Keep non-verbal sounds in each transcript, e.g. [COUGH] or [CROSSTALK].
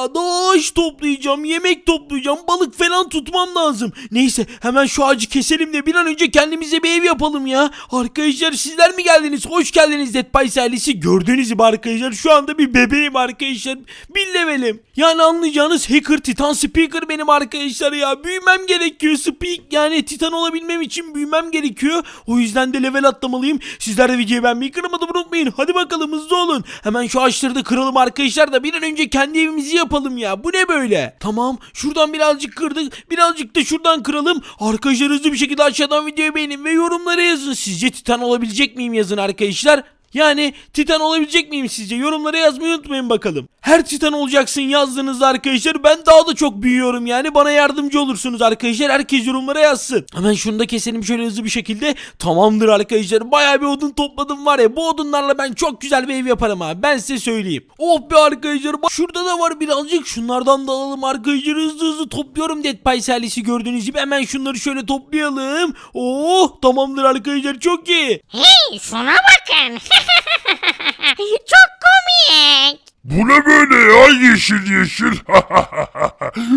ya. Daha ağaç toplayacağım, yemek toplayacağım, balık falan tutmam lazım. Neyse hemen şu ağacı keselim de bir an önce kendimize bir ev yapalım ya. Arkadaşlar sizler mi geldiniz? Hoş geldiniz Dead Pies ailesi. Gördüğünüz gibi arkadaşlar şu anda bir bebeğim arkadaşlar. Bir levelim. Yani anlayacağınız hacker titan speaker benim arkadaşlar ya. Büyümem gerekiyor. Speak yani titan olabilmem için büyümem gerekiyor. O yüzden de level atlamalıyım. Sizler de videoyu beğenmeyi kırmadan unutmayın. Hadi bakalım hızlı olun. Hemen şu ağaçları da kıralım arkadaşlar da bir an önce kendi evimizi yapalım ya. Bu ne böyle? Tamam şuradan birazcık kırdık. Birazcık da şuradan kıralım. Arkadaşlar hızlı bir şekilde aşağıdan videoyu beğenin ve yorumlara yazın. Sizce titan olabilecek miyim yazın arkadaşlar. Yani Titan olabilecek miyim sizce? Yorumlara yazmayı unutmayın bakalım. Her Titan olacaksın yazdığınızda arkadaşlar ben daha da çok büyüyorum yani. Bana yardımcı olursunuz arkadaşlar. Herkes yorumlara yazsın. Hemen şunu da keselim şöyle hızlı bir şekilde. Tamamdır arkadaşlar. Bayağı bir odun topladım var ya. Bu odunlarla ben çok güzel bir ev yaparım abi. Ben size söyleyeyim. Oh be arkadaşlar. Şurada da var birazcık. Şunlardan da alalım arkadaşlar. Hızlı hızlı topluyorum Dead Pies gördüğünüz gibi. Hemen şunları şöyle toplayalım. Oh tamamdır arkadaşlar çok iyi. Hey şuna bakın. [LAUGHS] [LAUGHS] Çok komik. Bu ne böyle ya yeşil yeşil? [LAUGHS]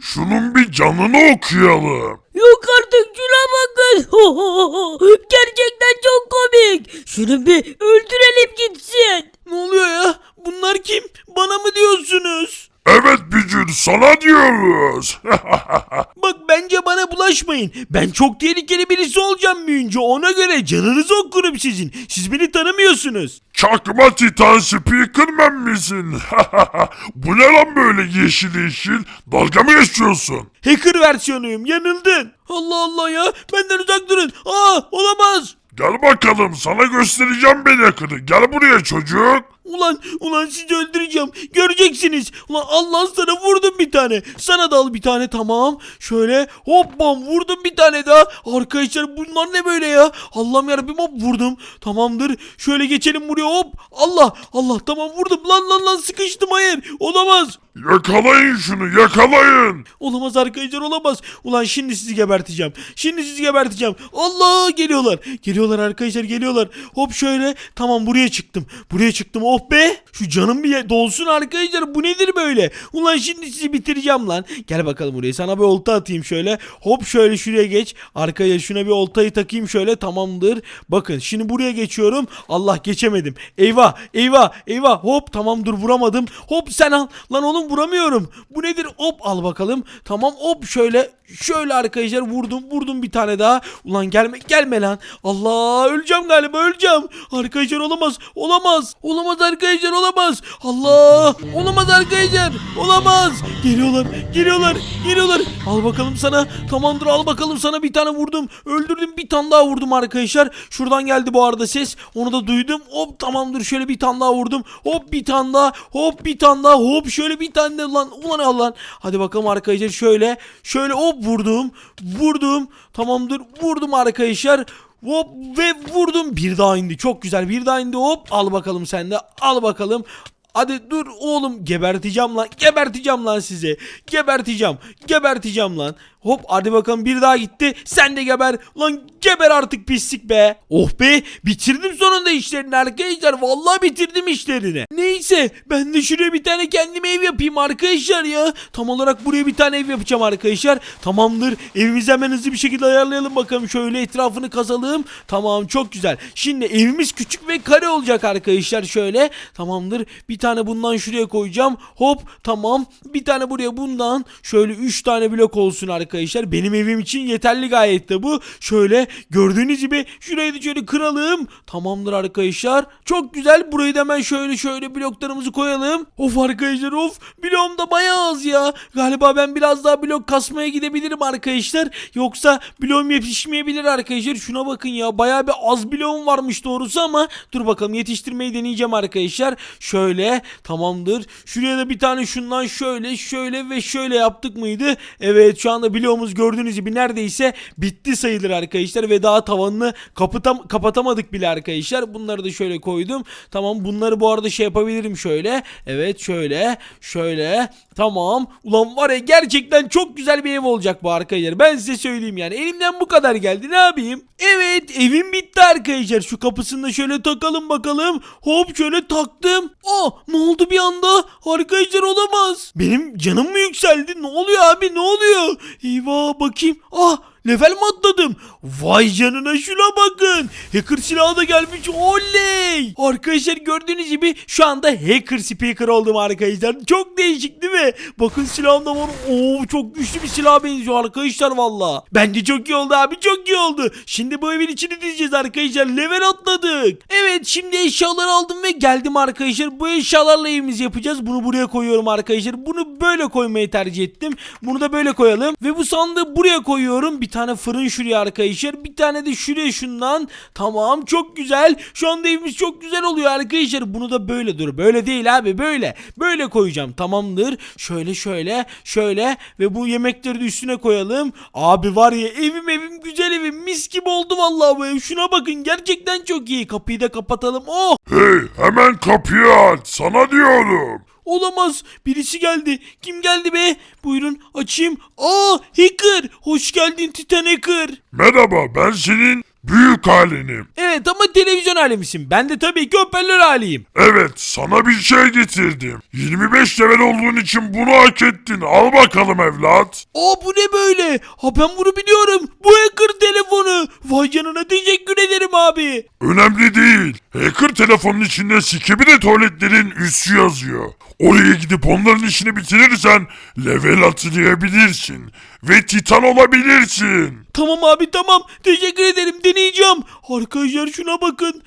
Şunun bir canını okuyalım. Yok artık şuna bakın. [LAUGHS] Gerçekten çok komik. Şunu bir öldürelim gitsin. Ne oluyor ya? Bunlar kim? Bana mı diyorsunuz? Evet Bücür sana diyoruz. Bana bulaşmayın. Ben çok tehlikeli birisi olacağım büyünce. Ona göre canınızı okurum sizin. Siz beni tanımıyorsunuz. Çakma Titan Speakerman misin? [LAUGHS] Bu ne lan böyle yeşil yeşil? Dalga mı geçiyorsun? Hacker versiyonuyum. Yanıldın. Allah Allah ya. Benden uzak durun. Aa olamaz. Gel bakalım sana göstereceğim ben yakını. Gel buraya çocuk. Ulan ulan sizi öldüreceğim. Göreceksiniz. Ulan Allah sana vurdum bir tane. Sana da al bir tane tamam. Şöyle hop bam vurdum bir tane daha. Arkadaşlar bunlar ne böyle ya? Allah'ım yarabbim hop vurdum. Tamamdır. Şöyle geçelim buraya hop. Allah Allah tamam vurdum. Lan lan lan sıkıştım hayır. Olamaz. Yakalayın şunu yakalayın. Olamaz arkadaşlar olamaz. Ulan şimdi sizi geberteceğim. Şimdi sizi geberteceğim. Allah geliyorlar. Geliyorlar arkadaşlar geliyorlar. Hop şöyle. Tamam buraya çıktım. Buraya çıktım. Oh be. Şu canım bir dolsun arkadaşlar. Bu nedir böyle? Ulan şimdi sizi bitireceğim lan. Gel bakalım buraya. Sana bir olta atayım şöyle. Hop şöyle şuraya geç. Arkaya şuna bir oltayı takayım şöyle. Tamamdır. Bakın şimdi buraya geçiyorum. Allah geçemedim. Eyvah eyvah eyvah. Hop tamam dur vuramadım. Hop sen al. Lan oğlum vuramıyorum. Bu nedir? Hop al bakalım. Tamam hop şöyle şöyle arkadaşlar vurdum vurdum bir tane daha. Ulan gelme gelme lan. Allah öleceğim galiba öleceğim. Arkadaşlar olamaz. Olamaz. Olamaz arkadaşlar olamaz. Allah. Olamaz arkadaşlar. Olamaz. Geliyorlar. Geliyorlar. Geliyorlar. Al bakalım sana. Tamamdır al bakalım sana bir tane vurdum. Öldürdüm bir tane daha vurdum arkadaşlar. Şuradan geldi bu arada ses. Onu da duydum. Hop tamamdır şöyle bir tane daha vurdum. Hop bir tane daha. Hop bir tane daha. Hop şöyle bir tane de lan. Ulan Allah. Hadi bakalım arkadaşlar şöyle. Şöyle hop vurdum. Vurdum. Tamamdır. Vurdum arkadaşlar. Hop ve vurdum. Bir daha indi. Çok güzel. Bir daha indi. Hop al bakalım sen de. Al bakalım. Hadi dur oğlum geberteceğim lan geberteceğim lan sizi. Geberteceğim geberteceğim lan. Hop hadi bakalım bir daha gitti. Sen de geber. Lan geber artık pislik be. Oh be bitirdim sonunda işlerini arkadaşlar. Vallahi bitirdim işlerini. Neyse ben de şuraya bir tane kendime ev yapayım arkadaşlar ya. Tam olarak buraya bir tane ev yapacağım arkadaşlar. Tamamdır evimizi hemen hızlı bir şekilde ayarlayalım bakalım. Şöyle etrafını kazalım. Tamam çok güzel. Şimdi evimiz küçük ve kare olacak arkadaşlar şöyle. Tamamdır bir tane bundan şuraya koyacağım. Hop tamam. Bir tane buraya bundan. Şöyle 3 tane blok olsun arkadaşlar. Benim evim için yeterli gayet de bu. Şöyle gördüğünüz gibi şurayı da şöyle kıralım. Tamamdır arkadaşlar. Çok güzel. Burayı da hemen şöyle şöyle bloklarımızı koyalım. Of arkadaşlar of. Bloğum da bayağı az ya. Galiba ben biraz daha blok kasmaya gidebilirim arkadaşlar. Yoksa bloğum yetişmeyebilir arkadaşlar. Şuna bakın ya. Bayağı bir az bloğum varmış doğrusu ama dur bakalım. Yetiştirmeyi deneyeceğim arkadaşlar. Şöyle tamamdır. Şuraya da bir tane şundan şöyle şöyle ve şöyle yaptık mıydı? Evet şu anda bloğumuz gördüğünüz gibi neredeyse bitti sayılır arkadaşlar ve daha tavanını kapatam kapatamadık bile arkadaşlar. Bunları da şöyle koydum. Tamam bunları bu arada şey yapabilirim şöyle. Evet şöyle şöyle. Tamam. Ulan var ya gerçekten çok güzel bir ev olacak bu arkadaşlar. Ben size söyleyeyim yani. Elimden bu kadar geldi. Ne yapayım? Evet evim bitti arkadaşlar. Şu kapısını da şöyle takalım bakalım. Hop şöyle taktım. Oh ne oldu bir anda? Arkadaşlar olamaz. Benim canım mı yükseldi? Ne oluyor abi ne oluyor? Eyvah bakayım. Ah level mi atladım? Vay canına şuna bakın. Hacker silahı da gelmiş. Oley. Arkadaşlar gördüğünüz gibi şu anda hacker speaker oldum arkadaşlar. Çok değişik değil mi? Bakın silahım da var. Oo çok güçlü bir silah benziyor arkadaşlar valla. Bence çok iyi oldu abi çok iyi oldu. Şimdi bu evin içini dizeceğiz arkadaşlar. Level atladık. Evet şimdi eşyaları aldım ve geldim arkadaşlar. Bu eşyalarla evimizi yapacağız. Bunu buraya koyuyorum arkadaşlar. Bunu böyle koymayı tercih ettim. Bunu da böyle koyalım. Ve bu sandığı buraya koyuyorum. Bir tane fırın şuraya arkadaşlar. Bir tane de şuraya şundan. Tamam çok güzel. Şu anda evimiz çok güzel oluyor arkadaşlar. Bunu da böyle dur. Böyle değil abi böyle. Böyle koyacağım. Tamamdır. Şöyle şöyle şöyle ve bu yemekleri de üstüne koyalım. Abi var ya evim evim güzel evim. Mis gibi oldu vallahi bu ev. Şuna bakın gerçekten çok iyi. Kapıyı da kapatalım. Oh Hey hemen kapıyı aç sana diyorum. Olamaz. Birisi geldi. Kim geldi be? Buyurun açayım. Aa Hacker. Hoş geldin Titan Hacker. Merhaba ben senin büyük halinim. Evet ama televizyon alemisin. Ben de tabii ki hoparlör haliyim. Evet sana bir şey getirdim. 25 level olduğun için bunu hak ettin. Al bakalım evlat. Aa bu ne böyle? Ha ben bunu biliyorum. Bu Hacker telefonu. Vay canına teşekkür ederim abi. Önemli değil. Hacker telefonun içinde sikibide tuvaletlerin üssü yazıyor. Oraya gidip onların işini bitirirsen level atlayabilirsin. Ve titan olabilirsin. Tamam abi tamam. Teşekkür ederim deneyeceğim. Arkadaşlar şuna bakın.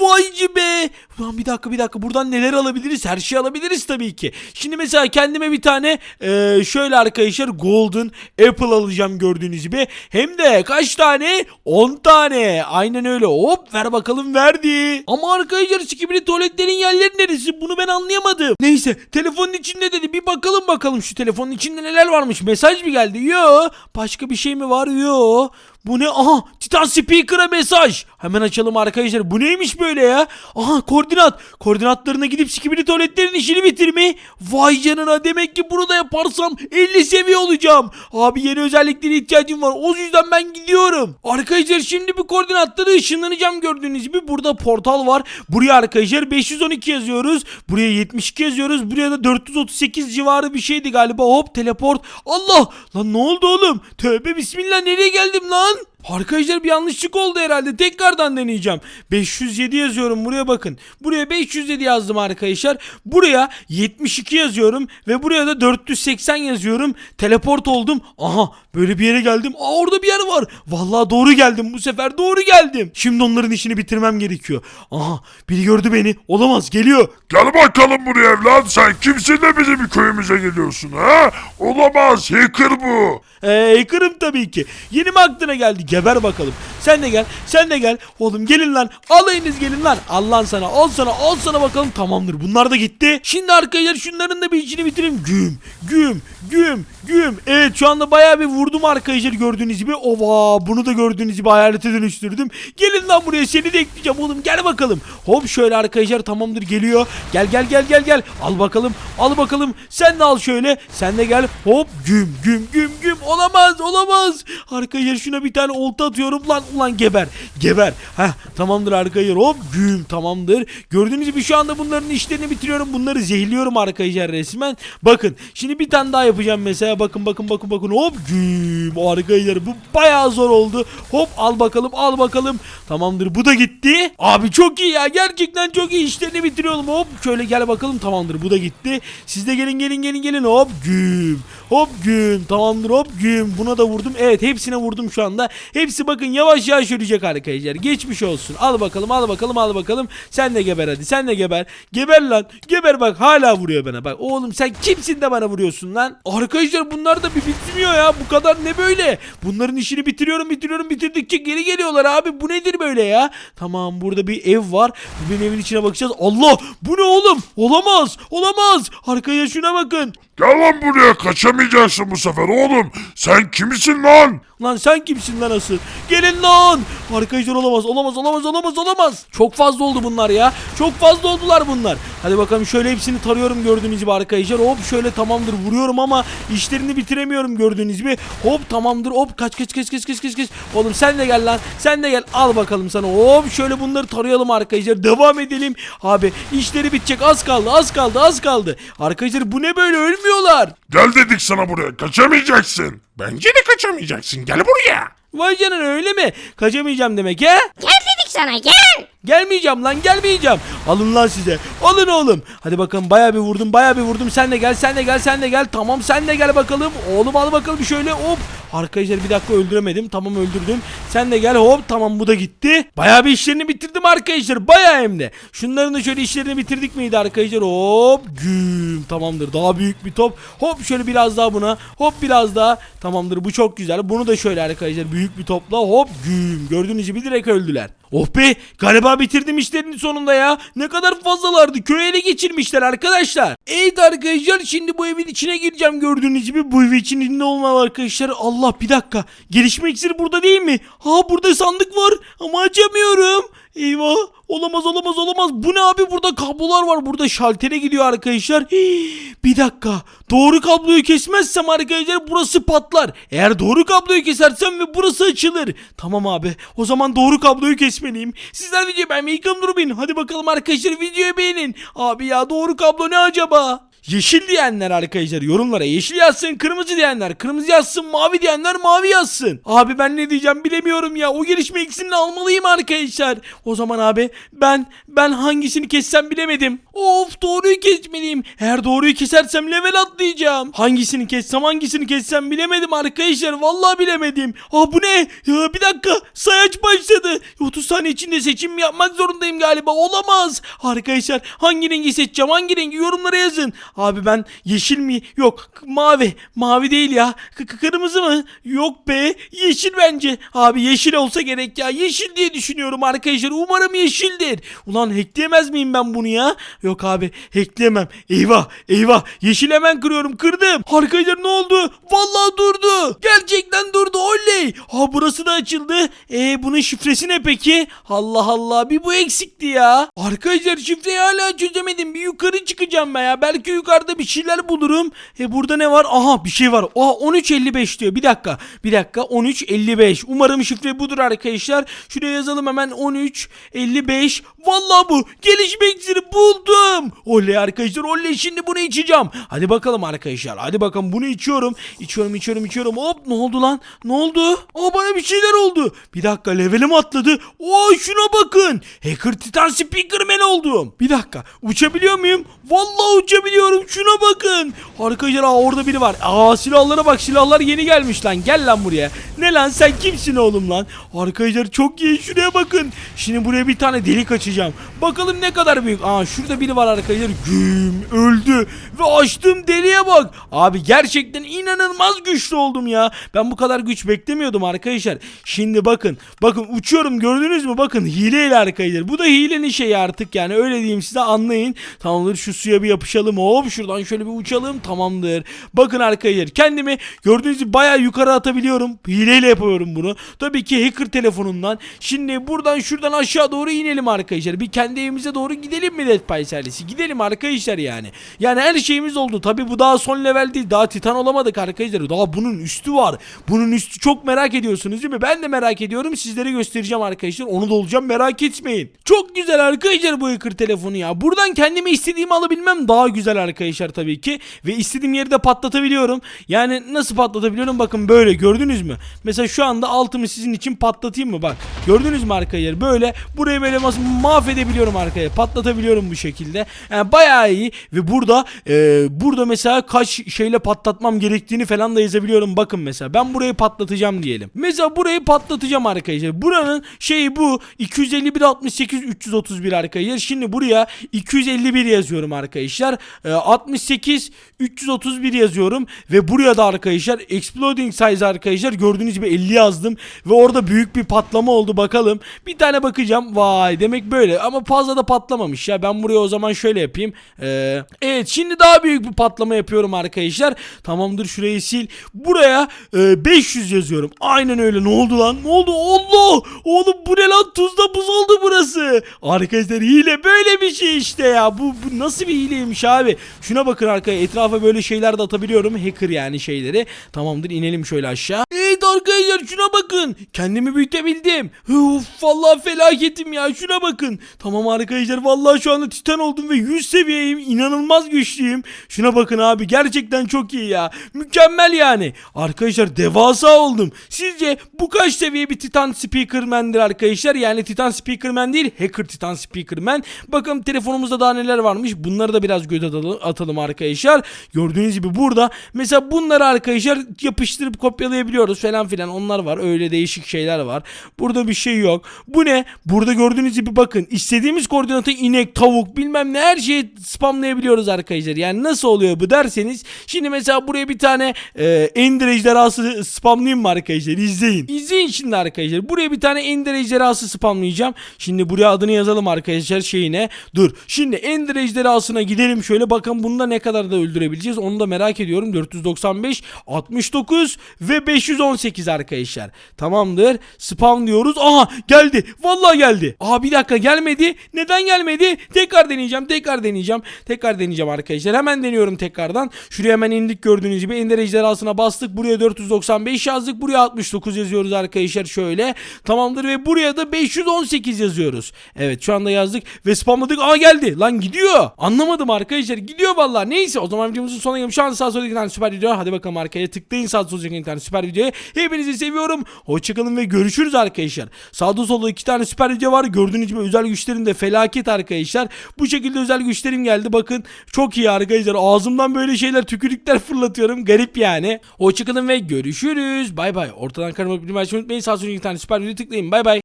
Vay be. Ulan bir dakika bir dakika buradan neler alabiliriz? Her şeyi alabiliriz tabii ki. Şimdi mesela kendime bir tane eee, şöyle arkadaşlar golden apple alacağım gördüğünüz gibi. Hem de kaç tane? 10 tane. Aynen öyle. Hop ver bakalım verdi. Ama arkadaşlar sikimli tuvaletlerin yerleri neresi? Bunu ben anlayamadım. Neyse telefonun içinde dedi. Bir bakalım bakalım şu telefonun içinde neler varmış. Mesaj mı geldi? Yo. Başka bir şey mi var? Yo. Bu ne? Aha Titan Speaker'a mesaj. Hemen açalım arkadaşlar. Bu neymiş böyle ya? Aha koordinat. Koordinatlarına gidip sikibili tuvaletlerin işini bitirmeyi. Vay canına demek ki bunu da yaparsam 50 seviye olacağım. Abi yeni özelliklere ihtiyacım var. O yüzden ben gidiyorum. Arkadaşlar şimdi bu koordinatları ışınlanacağım gördüğünüz gibi. Burada portal var. Buraya arkadaşlar 512 yazıyoruz. Buraya 72 yazıyoruz. Buraya da 438 civarı bir şeydi galiba. Hop teleport. Allah! Lan ne oldu oğlum? Tövbe bismillah nereye geldim lan? Arkadaşlar bir yanlışlık oldu herhalde. Tekrardan deneyeceğim. 507 yazıyorum buraya bakın. Buraya 507 yazdım arkadaşlar. Buraya 72 yazıyorum ve buraya da 480 yazıyorum. Teleport oldum. Aha böyle bir yere geldim. Aa orada bir yer var. Vallahi doğru geldim bu sefer. Doğru geldim. Şimdi onların işini bitirmem gerekiyor. Aha biri gördü beni. Olamaz geliyor. Gel bakalım buraya evlat. Sen kimsin de bizim köyümüze geliyorsun ha? Olamaz. Hacker bu. Eee kırım tabii ki. Yeni mi aklına geldi? Geber bakalım. Sen de gel. Sen de gel. Oğlum gelin lan. Alayınız gelin lan. Al lan sana. Al sana. Al sana bakalım. Tamamdır. Bunlar da gitti. Şimdi arkadaşlar şunların da bir içini bitireyim. Güm. Güm. Güm. Güm. Evet şu anda bayağı bir vurdum arkadaşlar gördüğünüz gibi. Ova. Bunu da gördüğünüz gibi hayalete dönüştürdüm. Gelin lan buraya. Seni de ekleyeceğim oğlum. Gel bakalım. Hop şöyle arkadaşlar tamamdır geliyor. Gel gel gel gel gel. Al bakalım. Al bakalım. Sen de al şöyle. Sen de gel. Hop güm güm güm güm. Olamaz olamaz. Arkadaşlar şuna bir tane olta atıyorum. Lan ulan geber. Geber. Heh tamamdır arkadaşlar. Hop güm tamamdır. Gördüğünüz gibi şu anda bunların işlerini bitiriyorum. Bunları zehirliyorum arkadaşlar resmen. Bakın şimdi bir tane daha yapacağım mesela. Bakın bakın bakın bakın. Hop güm. Arkadaşlar bu bayağı zor oldu. Hop al bakalım al bakalım. Tamamdır bu da gitti. Abi çok iyi ya. Gerçekten çok iyi işlerini bitiriyorum. Hop şöyle gel bakalım. Tamamdır bu da gitti. Siz de gelin gelin gelin gelin. Hop güm. Hop güm. Tamamdır hop güm. Buna da vurdum. Evet hepsine vurdum şu anda. Hepsi bakın yavaş yavaş yürüyecek arkadaşlar. Geçmiş olsun. Al bakalım al bakalım al bakalım. Sen de geber hadi. Sen de geber. Geber lan. Geber bak hala vuruyor bana. Bak oğlum sen kimsin de bana vuruyorsun lan? Arkadaşlar bunlar da bir bitmiyor ya. Bu kadar ne böyle? Bunların işini bitiriyorum bitiriyorum bitirdikçe geri geliyorlar abi. Bu nedir böyle ya? Tamam burada bir ev var. Bu benim evin içine bakacağız. Allah bu ne oğlum? Olamaz. Olamaz. Arkaya şuna bakın. Gel lan buraya kaçamayacaksın bu sefer oğlum. Sen kimsin lan? Lan sen kimsin lan asıl? Gelin lan. Arkadaşlar olamaz olamaz olamaz olamaz olamaz. Çok fazla oldu bunlar ya. Çok fazla oldular bunlar. Hadi bakalım şöyle hepsini tarıyorum gördüğünüz gibi arkadaşlar. Hop şöyle tamamdır vuruyorum ama işlerini bitiremiyorum gördüğünüz gibi. Hop tamamdır hop kaç kaç kaç kaç kaç kaç kaç. Oğlum sen de gel lan. Sen de gel al bakalım sana. Hop şöyle bunları tarayalım arkadaşlar. Devam edelim. Abi işleri bitecek az kaldı az kaldı az kaldı. Arkadaşlar bu ne böyle ölmüyorlar. Gel dedik sana buraya kaçamayacaksın. Bence de kaçamayacaksın gel buraya. Vay canına öyle mi? Kaçamayacağım demek he? Gel dedik sana gel. Gelmeyeceğim lan gelmeyeceğim. Alın lan size. Alın oğlum. Hadi bakalım baya bir vurdum baya bir vurdum. Sen de gel sen de gel sen de gel. Tamam sen de gel bakalım. Oğlum al bakalım şöyle hop. Arkadaşlar bir dakika öldüremedim. Tamam öldürdüm. Sen de gel hop tamam bu da gitti. Baya bir işlerini bitirdim arkadaşlar. Baya hem de. Şunların da şöyle işlerini bitirdik miydi arkadaşlar? Hop güm tamamdır. Daha büyük bir top. Hop şöyle biraz daha buna. Hop biraz daha. Tamamdır bu çok güzel. Bunu da şöyle arkadaşlar büyük bir topla. Hop güm. Gördüğünüz gibi direkt öldüler. Oh be galiba bitirdim işlerini sonunda ya. Ne kadar fazlalardı köye ele geçirmişler arkadaşlar. Evet arkadaşlar şimdi bu evin içine gireceğim gördüğünüz gibi. Bu evin içinde olmalı arkadaşlar. Allah bir dakika. Gelişme iksiri burada değil mi? Ha burada sandık var ama açamıyorum. Eyvah olamaz olamaz olamaz. Bu ne abi burada kablolar var. Burada şaltere gidiyor arkadaşlar. [GASPS] Bir dakika. Doğru kabloyu kesmezsem arkadaşlar burası patlar. Eğer doğru kabloyu kesersem ve burası açılır. Tamam abi. O zaman doğru kabloyu kesmeliyim. Sizler videoyu beğenmeyi ikram durmayın. Hadi bakalım arkadaşlar videoyu beğenin. Abi ya doğru kablo ne acaba? Yeşil diyenler arkadaşlar yorumlara yeşil yazsın kırmızı diyenler kırmızı yazsın mavi diyenler mavi yazsın. Abi ben ne diyeceğim bilemiyorum ya o gelişme ikisini almalıyım arkadaşlar. O zaman abi ben ben hangisini kessem bilemedim. Of doğruyu kesmeliyim. Eğer doğruyu kesersem level atlayacağım. Hangisini kessem hangisini kessem bilemedim arkadaşlar vallahi bilemedim. Aa bu ne? Ya bir dakika sayaç başladı. 30 saniye içinde seçim yapmak zorundayım galiba olamaz. Arkadaşlar hangi rengi seçeceğim hangi rengi yorumlara yazın. Abi ben yeşil mi? Yok mavi. Mavi değil ya. K- kırmızı mı? Yok be. Yeşil bence. Abi yeşil olsa gerek ya. Yeşil diye düşünüyorum arkadaşlar. Umarım yeşildir. Ulan hackleyemez miyim ben bunu ya? Yok abi hackleyemem. Eyvah eyvah. Yeşil hemen kırıyorum. Kırdım. Arkadaşlar ne oldu? Vallahi durdu. Gerçekten durdu. Oley. Ha burası da açıldı. E bunun şifresi ne peki? Allah Allah. Bir bu eksikti ya. Arkadaşlar şifreyi hala çözemedim. Bir yukarı çıkacağım ben ya. Belki yukarıda bir şeyler bulurum. E burada ne var? Aha bir şey var. Aha 1355 diyor. Bir dakika. Bir dakika 1355. Umarım şifre budur arkadaşlar. Şuraya yazalım hemen 1355. Vallahi bu. Gelişme iksiri buldum. Oley arkadaşlar oley şimdi bunu içeceğim. Hadi bakalım arkadaşlar. Hadi bakalım bunu içiyorum. İçiyorum içiyorum içiyorum. Hop ne oldu lan? Ne oldu? Aa bana bir şeyler oldu. Bir dakika levelim atladı. Oo şuna bakın. Hacker Titan Speakerman oldum. Bir dakika. Uçabiliyor muyum? Vallahi uçabiliyorum. Şuna bakın. Arkadaşlar aa, orada biri var. Aa silahlara bak. Silahlar yeni gelmiş lan. Gel lan buraya. Ne lan sen kimsin oğlum lan? Arkadaşlar çok iyi. Şuraya bakın. Şimdi buraya bir tane delik açacağım. Bakalım ne kadar büyük. Aa şurada biri var arkadaşlar. Güm öldü. Ve açtığım deliğe bak. Abi gerçekten inanılmaz güçlü oldum ya. Ben bu kadar güç beklemiyordum arkadaşlar. Şimdi bakın. Bakın uçuyorum gördünüz mü? Bakın hileyle arkadaşlar. Bu da hilenin şeyi artık yani öyle diyeyim size anlayın. Tamamdır şu suya bir yapışalım. Hop şuradan şöyle bir uçalım. Tamamdır. Bakın arkadaşlar kendimi gördüğünüz gibi bayağı yukarı atabiliyorum. Hileyle yapıyorum bunu. Tabii ki hacker telefonundan. Şimdi buradan şuradan aşağı doğru inelim arkadaşlar. Bir kendi evimize doğru gidelim mi Dead Pie serisi? Gidelim arkadaşlar yani. Yani her şeyimiz oldu. Tabii bu daha son level değil. Daha titan olamadık arkadaşlar. Daha bunun üstü var. Bunun üstü çok merak ediyorsunuz değil mi? Ben de merak ediyorum. Sizlere göstereceğim arkadaşlar. Onu da olacağım merak etmeyin. Çok güzel arkadaşlar bu hacker telefonu ya. Buradan kendime istediğimi alabilmem daha güzel arkadaşlar tabii ki. Ve istediğim yeri de patlatabiliyorum. Yani nasıl patlatabiliyorum? Bakın böyle gördünüz mü? Mesela şu anda altımı sizin için patlatayım mı? Bak gördünüz mü arkadaşlar? Böyle burayı böyle mahvedebiliyorum arkaya. Patlatabiliyorum bu şekilde. Yani bayağı iyi. Ve burada e, burada mesela kaç şeyle patlatmam gerektiğini falan da yazabiliyorum. Bakın mesela ben burayı patlatacağım diyelim. Mesela burayı patlatacağım arkadaşlar. Buranın şeyi bu 251 68 331 arkadaşlar. Şimdi buraya 251 yazıyorum arkadaşlar. E, 68 331 yazıyorum ve buraya da arkadaşlar exploding size arkadaşlar gördüğünüz gibi 50 yazdım ve orada büyük bir patlama oldu bakalım. Bir tane bakacağım. Vay demek böyle ama fazla da patlamamış ya. Ben buraya o zaman şöyle yapayım. Ee, evet şimdi daha büyük bir patlama yapıyorum arkadaşlar. Tamamdır şurayı sil. Buraya e, 500 yazıyorum. Aynen öyle. Ne oldu lan? Ne oldu? Allah! Oğlum bu ne lan? Tuzla buz oldu burası. Arkadaşlar hile böyle bir şey işte ya. Bu, bu nasıl bir hileymiş abi? Şuna bakın arkaya. Etrafa böyle şeyler de atabiliyorum. Hacker yani şeyleri. Tamamdır inelim şöyle aşağı. Evet arkadaşlar şuna bakın. Kendimi büyütebildim. Uf vallahi felaketim ya. Şuna bakın. Tamam arkadaşlar vallahi şu anda titan oldum ve 100 seviyeyim. İnanılmaz güçlüyüm. Şuna bakın abi gerçekten çok iyi ya. Mükemmel yani. Arkadaşlar devasa oldum. Sizce bu kaç seviye bir titan speakerman'dir arkadaşlar? Yani titan speakerman değil hacker titan speakerman. Bakın telefonumuzda daha neler varmış. Bunları da biraz göz atalım arkadaşlar. Gördüğünüz gibi burada mesela bunları arkadaşlar yapıştırıp kopyalayabiliyoruz falan filan. Onlar var. Öyle değişik şeyler var. Burada bir şey yok. Bu ne? Burada gördüğünüz gibi bakın istediğimiz koordinatı inek, tavuk bilmem ne her şeyi spamlayabiliyoruz arkadaşlar. Yani nasıl oluyor bu derseniz şimdi mesela buraya bir tane e, ender ejderhası spamlayayım mı arkadaşlar? İzleyin. İzleyin şimdi arkadaşlar. Buraya bir tane ender ejderhası spamlayacağım. Şimdi buraya adını yazalım arkadaşlar şeyine. Dur. Şimdi ender ejderhasına gidelim şöyle bakın bunda ne kadar da öldürebileceğiz. Onu da merak ediyorum. 495, 69 ve 518 arkadaşlar. Tamamdır. Spam diyoruz. Aha geldi. Vallahi geldi. Aa bir dakika gelmedi. Neden gelmedi? Tekrar deneyeceğim. Tekrar deneyeceğim. Tekrar deneyeceğim arkadaşlar. Hemen deniyorum tekrardan. Şuraya hemen indik gördüğünüz gibi. Ender ejderhasına bastık. Buraya 495 yazdık. Buraya 69 yazıyoruz arkadaşlar şöyle. Tamamdır ve buraya da 518 yazıyoruz. Evet şu anda yazdık ve spamladık. Aa geldi. Lan gidiyor. Anlamadım arkadaşlar. Gidiyor vallahi. Neyse o zaman videomuzun sonuna gelmiş. Şu anda sağ soldaki süper video. Hadi bakalım arkaya tıklayın sağ soldaki tane süper videoya. Hepinizi seviyorum. Hoşçakalın ve görüşürüz arkadaşlar. Sağda solda iki tane süper video var. Gördüğünüz gibi özel güçlerim de felaket arkadaşlar. Bu şekilde özel güçlerim geldi. Bakın çok iyi arkadaşlar. Ağzımdan böyle şeyler tükürükler fırlatıyorum. Garip yani. Hoşçakalın ve görüşürüz. Bay bay. Ortadan karma bir unutmayın. Sağ soldaki tane süper video tıklayın. Bay bay.